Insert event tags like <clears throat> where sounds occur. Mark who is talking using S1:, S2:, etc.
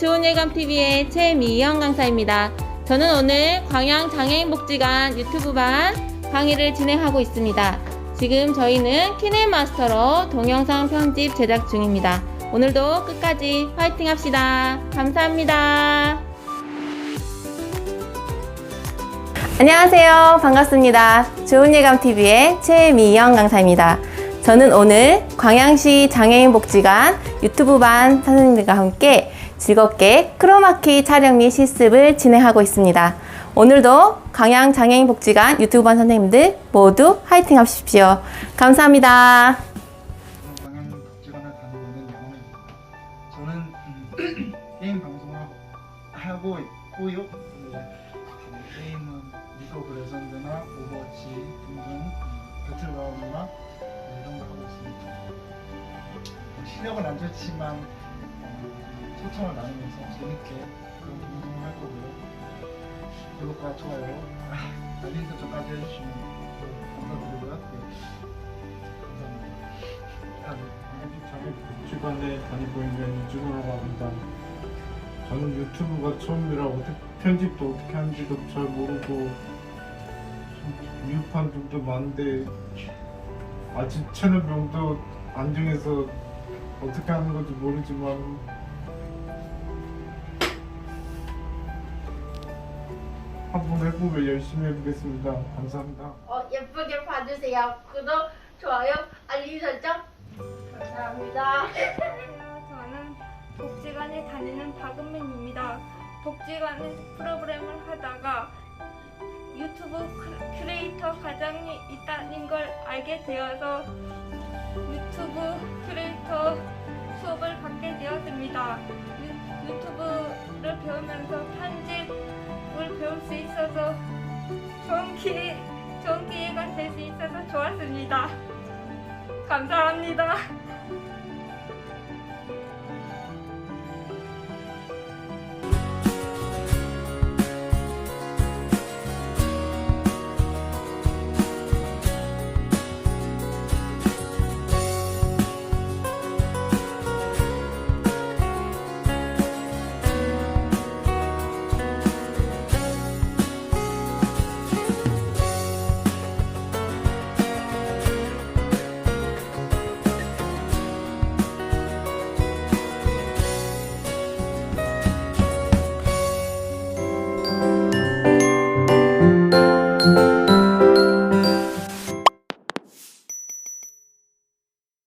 S1: 좋은 예감TV의 최미영 강사입니다. 저는 오늘 광양 장애인복지관 유튜브반 강의를 진행하고 있습니다. 지금 저희는 키네마스터로 동영상 편집 제작 중입니다. 오늘도 끝까지 화이팅 합시다. 감사합니다. 안녕하세요. 반갑습니다. 좋은 예감TV의 최미영 강사입니다. 저는 오늘 광양시 장애인 복지관 유튜브반 선생님들과 함께 즐겁게 크로마키 촬영 및 실습을 진행하고 있습니다. 오늘도 광양 장애인 복지관 유튜브반 선생님들 모두 화이팅 하십시오. 감사합니다.
S2: 저는 음, <clears throat> 게임 방송을 하고 있고요. 네, 그 게임은 리그 오브 레전드나 오버워치 등등 배틀그라운드나 네, 이런 거 하고 있습니다. 뭐 실력은 안 좋지만 어, 소통을 나누면서 재밌게 그런 방송을 할 거고요. 구독과 좋아요, 알림 설정까지 해주시면 감사드리고요. 네. 감사합니다.
S3: 주간에 다니고 있는 이준호라고 합니다. 저는 유튜브가 처음이라 어떻게 편집도 어떻게 하는지도 잘 모르고 좀 미흡한 점도 많은데 아직 채널명도 안 정해서 어떻게 하는 건지 모르지만 한번 해보면 열심히 해보겠습니다. 감사합니다.
S4: 어, 예쁘게 봐주세요. 구독, 좋아요, 알림 설정. 감사합니다.
S5: 안녕하세요. 저는 복지관에 다니는 박은민입니다. 복지관에 프로그램을 하다가 유튜브 크- 크리에이터 과정이 있다는 걸 알게 되어서 유튜브 크리에이터 수업을 받게 되었습니다. 유, 유튜브를 배우면서 편집을 배울 수 있어서 좋은 기회, 좋은 기회가 될 수 있어서 좋았습니다. 감사합니다.